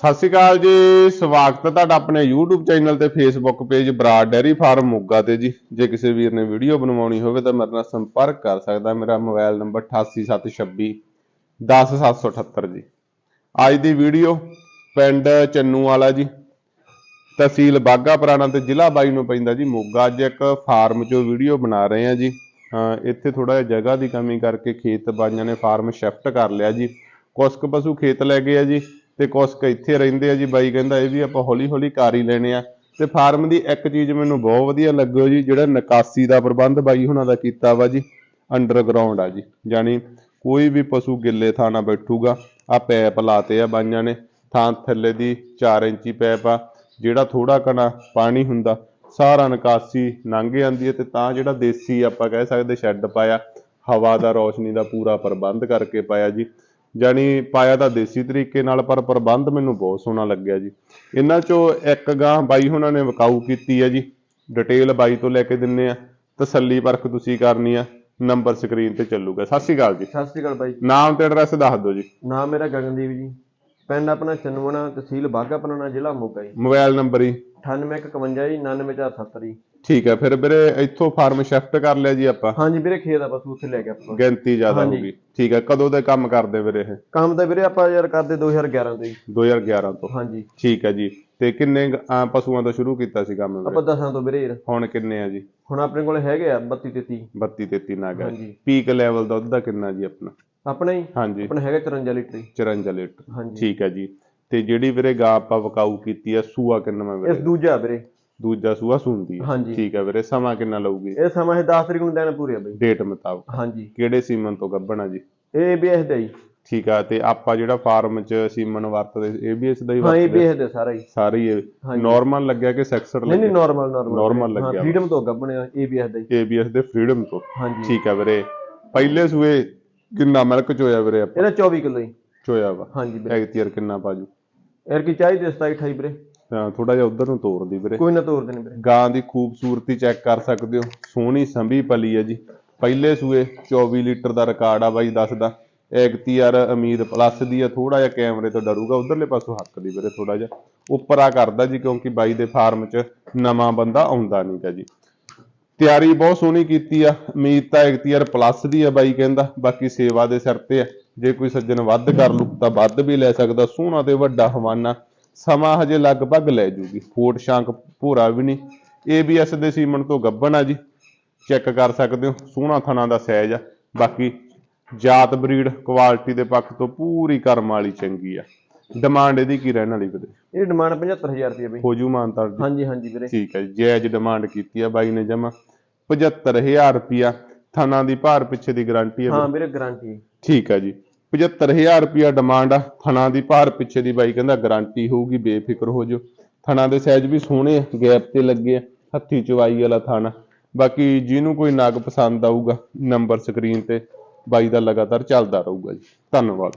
ਸਤਿ ਸ਼੍ਰੀ ਅਕਾਲ ਜੀ, ਸਵਾਗਤ ਹੈ ਤੁਹਾਡਾ ਆਪਣੇ YouTube ਚੈਨਲ ਤੇ Facebook page Brar dairy farm Moga ਤੇ ਜੀ। ਜੇ ਕਿਸੇ ਵੀਰ ਨੇ ਵੀਡੀਓ ਬਣਵਾਉਣੀ ਹੋਵੇ ਤਾਂ ਮੇਰੇ ਨਾਲ ਸੰਪਰਕ ਕਰ ਸਕਦਾ। ਮੇਰਾ ਮੋਬਾਈਲ ਨੰਬਰ 88726 10778 ਜੀ। ਅੱਜ ਦੀ ਵੀਡੀਓ ਪਿੰਡ ਚੰਨੂ ਵਾਲਾ ਜੀ। ਤਹਿਸੀਲ ਬਾਗਾ ਪੁਰਾਣਾ ਤੇ ਜ਼ਿਲ੍ਹਾ ਬਾਈ ਨੂੰ ਪੈਂਦਾ ਜੀ। ਮੋਗਾ ਅੱਜ ਇੱਕ ਫਾਰਮ 'ਚੋਂ ਵੀਡੀਓ ਬਣਾ ਰਹੇ ਆ ਜੀ। ਇੱਥੇ ਥੋੜਾ ਜਿਹਾ ਜਗ੍ਹਾ ਦੀ ਕਮੀ ਕਰਕੇ ਖੇਤ ਬਾਈਆਂ ਨੇ ਫਾਰਮ ਸ਼ਿਫਟ ਕਰ ਲਿਆ ਜੀ। ਕੁਸ਼ਕ ਪਸ਼ੂ ਖੇਤ ਲੈ ਗਏ ਆ ਜੀ। ਤੇ ਕੁਛ ਕੁ ਇੱਥੇ ਰਹਿੰਦੇ ਆ ਜੀ, ਬਾਈ ਕਹਿੰਦਾ ਇਹ ਵੀ ਆਪਾਂ ਹੌਲੀ ਹੌਲੀ ਕਰ ਹੀ ਲੈਣੇ ਆ। ਤੇ ਫਾਰਮ ਦੀ ਇੱਕ ਚੀਜ਼ ਮੈਨੂੰ ਬਹੁਤ ਵਧੀਆ ਲੱਗੋ ਜੀ, ਜਿਹੜਾ ਨਿਕਾਸੀ ਦਾ ਪ੍ਰਬੰਧ ਬਾਈ ਹੁਣਾਂ ਦਾ ਕੀਤਾ ਵਾ ਜੀ ਅੰਡਰਗਰਾਉਂਡ ਆ ਜੀ। ਯਾਨੀ ਕੋਈ ਵੀ ਪਸ਼ੂ ਗਿੱਲੇ ਥਾਂ ਨਾ ਬੈਠੂਗਾ ਆ ਪੈਪ ਲਾਤੇ ਆ ਬਾਈਆਂ ਨੇ, ਥਾਂ ਥੱਲੇ ਦੀ 4 ਇੰਚੀ ਪੈਪ ਆ, ਜਿਹੜਾ ਥੋੜਾ ਕਣਾ ਪਾਣੀ ਹੁੰਦਾ, ਸਾਰਾ ਨਿਕਾਸੀ ਲੰਘ ਜਾਂਦੀ ਹੈ ਤੇ ਤਾਂ ਜਿਹੜਾ ਦੇਸੀ ਆਪਾਂ ਕਹਿ ਸਕਦੇ, ਸ਼ੈੱਡ ਪਾਇਆ, ਹਵਾ ਦਾ ਰੋਸ਼ਨੀ ਦਾ ਪੂਰਾ ਪ੍ਰਬੰਧ ਕਰਕੇ ਪਾਇਆ ਜੀ। ਜਾਣੀ ਪਾਇਆ ਤਾਂ ਦੇਸੀ ਤਰੀਕੇ ਨਾਲ ਪਰ ਪ੍ਰਬੰਧ ਮੈਨੂੰ ਬਹੁਤ ਸੋਹਣਾ ਲੱਗਿਆ ਜੀ। ਇਹਨਾਂ ਚੋਂ ਇੱਕ ਗਾਂ ਬਾਈ ਹੁਣਾਂ ਨੇ ਵਿਕਾਊ ਕੀਤੀ ਹੈ ਜੀ। ਡਿਟੇਲ ਬਾਈ ਤੋਂ ਲੈ ਕੇ ਦਿੰਨੇ ਆ। ਤਸੱਲੀ ਪਰਖ ਤੁਸੀਂ ਕਰਨੀ ਆ। ਨੰਬਰ ਸਕਰੀਨ ਤੇ ਚੱਲੂਗਾ। ਸਤਿ ਸ਼੍ਰੀ ਅਕਾਲ ਜੀ। ਸਤਿ ਸ਼੍ਰੀ ਅਕਾਲ ਬਾਈ। ਨਾਮ ਤੇ ਐਡਰੈਸ ਦੱਸ ਦਿਓ ਜੀ। ਨਾਮ ਮੇਰਾ ਗਗਨਦੀਪ ਜੀ। ਪਿੰਡ ਆਪਣਾ ਚੰਨੂਣਾ ਤਹਿਸੀਲ ਬਾਘਾ ਪੁਰਾਣਾ ਜ਼ਿਲ੍ਹਾ ਮੋਗਾ ਜੀ। ਮੋਬਾਈਲ ਨੰਬਰ ਹੀ 9851 ਜੀ 99470 ਜੀ। ਠੀਕ ਹੈ ਫਿਰ ਵੀਰੇ ਇੱਥੋਂ ਫਾਰਮ ਸ਼ਿਫਟ ਕਰ ਲਿਆ ਜੀ ਆਪਾਂ। ਹਾਂਜੀ ਵੀਰੇ ਖੇਤ ਆ ਬਸ ਉੱਥੇ ਲੈ ਕੇ ਆਪਾਂ। ਗਿਣਤੀ ਜ਼ਿਆਦਾ ਹਾਂਜੀ। ਹੋਊਗੀ ਠੀਕ ਹੈ ਕਦੋਂ ਦੇ ਕੰਮ ਕਰਦੇ ਵੀਰੇ ਇਹ? ਕੰਮ ਤਾਂ ਵੀਰੇ ਆਪਾਂ ਯਾਰ ਕਰਦੇ 2011 ਤੋਂ ਜੀ 2011 ਤੋਂ। ਹਾਂਜੀ। ਠੀਕ ਹੈ ਜੀ। ਤੇ ਕਿੰਨੇ ਅਹ, ਪਸ਼ੂਆਂ ਤੋਂ ਸ਼ੁਰੂ ਕੀਤਾ ਸੀ ਕੰਮ ਆਪਾਂ ਦਸਾਂ ਤੋਂ ਵੀਰੇ ਯਾਰ। ਹੁਣ ਕਿੰਨੇ ਆ ਜੀ? ਹੁਣ ਆਪਣੇ ਕੋਲ ਹੈਗੇ ਆ 32 33 32 33 ਨਾਗ ਹੈ ਹਾਂਜੀ। ਪੀਕ ਲੈਵਲ ਦੁੱਧ ਦਾ ਕਿੰਨਾ ਜੀ ਆਪਣਾ? ਆਪਣਾ ਹੀ? ਹਾਂਜੀ। ਆਪਣਾ ਹੈਗਾ 54 ਲੀਟਰ ਜੀ 54 ਲੀਟਰ। ਹਾਂਜੀ। ਠੀਕ ਹੈ ਜੀ। ਤੇ ਜਿਹੜੀ ਵੀਰੇ ਗਾਂ ਆਪਾਂ ਵਕਾਊ ਕੀਤੀ ਆ ਸੂਆ ਕਿੰਨਾ ਇਸ ਵੀਰੇ? ਦੂਜਾ ਵੀਰੇ। ਦੂਜਾ ਸੂਆ ਸੂੰਦੀ ਹੈ ਹਾਂਜੀ। ਠੀਕ ਹੈ ਵੀਰੇ ਸਮਾਂ ਕਿੰਨਾ ਲਊਗੀ? ਇਹ ਸਮਾਂ ਇਹ 10 ਤਰੀਕ ਨੂੰ ਦਿਨ ਪੂਰੇ ਬਈ। ਡੇਟ ਮੁਤਾਬਕ। ਹਾਂਜੀ। ਕਿਹੜੇ ਸੀਮਨ ਤੋਂ ਗੱਭਣਾ ਜੀ? ਇਹ ABS ਦਾ ਜੀ ਠੀਕ ਆ ਤੇ ਆਪਾਂ ਜਿਹੜਾ ਫਾਰਮ 'ਚ ਸੀਮਨ ਵਰਤਦੇ ABS ਦਾ ਹੀ ਹਾਂ ਵਰਤਦੇ ABS ਦਾ ਸਾਰਾ ਜੀ ਸਾਰੀ ਹਾਂਜੀ। ਨਾਰਮਲ ਲੱਗਿਆ ਕਿ ਸੈਕਸਰ ਨਹੀਂ ਨਹੀਂ ਲੱਗਿਆ? ਨਾਰਮਲ ਨਾਰਮਲ Normal ਲੱਗਿਆ। ਫ੍ਰੀडम ਤੋਂ ਅੱਗਾ ਬਣਿਆ ABS ਦਾ ਜੀ ABS ਦੇ ਫ੍ਰੀडम ਤੋਂ। ਹਾਂਜੀ। ਠੀਕ ਆ ਵੀਰੇ। ਪਹਿਲੇ ਸੂਏ ਕਿੰਨਾ ਮਿਲਕ ਚੋਇਆ ਵੀਰੇ ਆਪਾਂ? ਇਹਦਾ 24 ਕਿਲੋ ਜੀ ਚੋਇਆ ਵਾ। ਹਾਂਜੀ ਵੀਰੇ ਐਗਤੀਅਰ ਕਿੰਨਾ ਪਾਜੂ ਯਾਰ ਕੀ ਚਾਹੀਦੇ 27 28 ਵੀਰੇ। ਤਾਂ ਥੋੜਾ ਜਿਹਾ ਉਧਰ ਨੂੰ ਤੋਰਦੀ ਵੀਰੇ। ਕੋਈ ਨਾ ਤੋੜ ਦੇਣੇ ਵੀਰੇ। ਗਾਂ ਦੀ ਖੂਬਸੂਰਤੀ ਚੈੱਕ ਕਰ ਸਕਦੇ ਹੋ। ਸੋਹਣੀ ਸੰਭੀ ਪਲੀ ਹੈ ਜੀ। ਪਹਿਲੇ ਸੂਏ 24 ਲੀਟਰ ਦਾ ਰਿਕਾਰਡ ਆ ਬਾਈ ਦੱਸਦਾ। ਐਗਤੀਆਰ ਉਮੀਦ ਪਲੱਸ ਦੀ ਆ ਥੋੜਾ ਜਿਹਾ ਕੈਮਰੇ ਤੋਂ ਡਰੂਗਾ। ਉਧਰਲੇ ਪਾਸੋਂ ਹੱਕ ਦੀ ਵੀਰੇ ਥੋੜਾ ਜਿਹਾ। ਉੱਪਰ ਆ ਕਰਦਾ ਜੀ ਕਿਉਂਕਿ ਬਾਈ ਦੇ ਫਾਰਮ 'ਚ ਨਵਾਂ ਬੰਦਾ ਆਉਂਦਾ ਨਹੀਂਗਾ ਜੀ। ਤਿਆਰੀ ਬਹੁਤ ਸੋਹਣੀ ਕੀਤੀ ਆ। ਉਮੀਦ ਤਾਂ ਐਗਤੀਆਰ ਪਲੱਸ ਦੀ ਆ ਬਾਈ ਕਹਿੰਦਾ। ਬਾਕੀ ਸੇਵਾ ਦੇ ਸਿਰ ਤੇ ਆ। ਜੇ ਕੋਈ ਸੱਜਣ ਵੱਧ ਕਰ ਲੂ ਤਾਂ ਵੱਧ ਵੀ ਲੈ ਸਕਦਾ। ਸੋਹਣਾ ਤੇ ਵੱਡਾ ਹਵਾਨਾ। ਸਮਾਂ ਹਜੇ ਲਗਭਗ ਲੈ ਜੂਗੀ। ਫੋਟ ਸ਼ਾਂਕ ਭੂਰਾ ਵੀ ਨਹੀਂ। ABS ਦੇ ਸੀਮਨ ਤੋਂ ਗੱਬਣ ਆ ਜੀ। ਚੈੱਕ ਕਰ ਸਕਦੇ ਹੋ ਸੋਹਣਾ ਥਣਾ ਦਾ ਸਾਈਜ਼ ਆ। ਬਾਕੀ ਜਾਤ ਬਰੀਡ ਕੁਆਲਿਟੀ ਦੇ ਪੱਖ ਤੋਂ ਪੂਰੀ ਕਰਮ ਵਾਲੀ ਚੰਗੀ ਆ। ਡਿਮਾਂਡ ਇਹਦੀ ਕੀ ਰਹਿਣ ਵਾਲੀ ਵੀਰੇ? ਇਹ ਡਿਮਾਂਡ 75000 ਰੁਪਏ ਬਈ। ਹੋ ਜੂ ਮਾਨਤਾ ਦੀ। ਹਾਂਜੀ ਹਾਂਜੀ ਵੀਰੇ। ਠੀਕ ਹੈ ਜੀ। ਜਾਇਜ਼ ਡਿਮਾਂਡ ਕੀਤੀ ਆ ਬਾਈ ਨੇ ਜਮਾ। 75000 ਰੁਪਿਆ ਥਣਾ ਦੀ ਭਾਰ ਪਿੱਛੇ ਦੀ ਗਾਰੰਟੀ ਹੈ ਹਾਂ ਵੀਰੇ। ਗਾਰੰਟੀ। ਠੀਕ ਹੈ ਜੀ। 75000 ਰੁਪਿਆ ਡਿਮਾਂਡ ਆ। ਥਣਾ ਦੀ ਭਾਰ ਪਿੱਛੇ ਦੀ ਬਾਈ ਕਹਿੰਦਾ ਗਾਰੰਟੀ ਹੋਊਗੀ, ਬੇਫਿਕਰ ਹੋ ਜਾਓ ਥਣਾ ਦੇ ਸਾਈਜ਼ ਵੀ ਸੋਹਣੇ ਆ ਗੈਪ ਤੇ ਲੱਗੇ ਆ, ਹੱਥੀ ਚਵਾਈ ਵਾਲਾ ਥਾਣਾ ਬਾਕੀ ਜਿਹਨੂੰ ਕੋਈ ਨਗ ਪਸੰਦ ਆਊਗਾ ਨੰਬਰ ਸਕਰੀਨ ਤੇ ਬਾਈ ਦਾ ਲਗਾਤਾਰ ਚੱਲਦਾ ਰਹੂਗਾ ਜੀ। ਧੰਨਵਾਦ।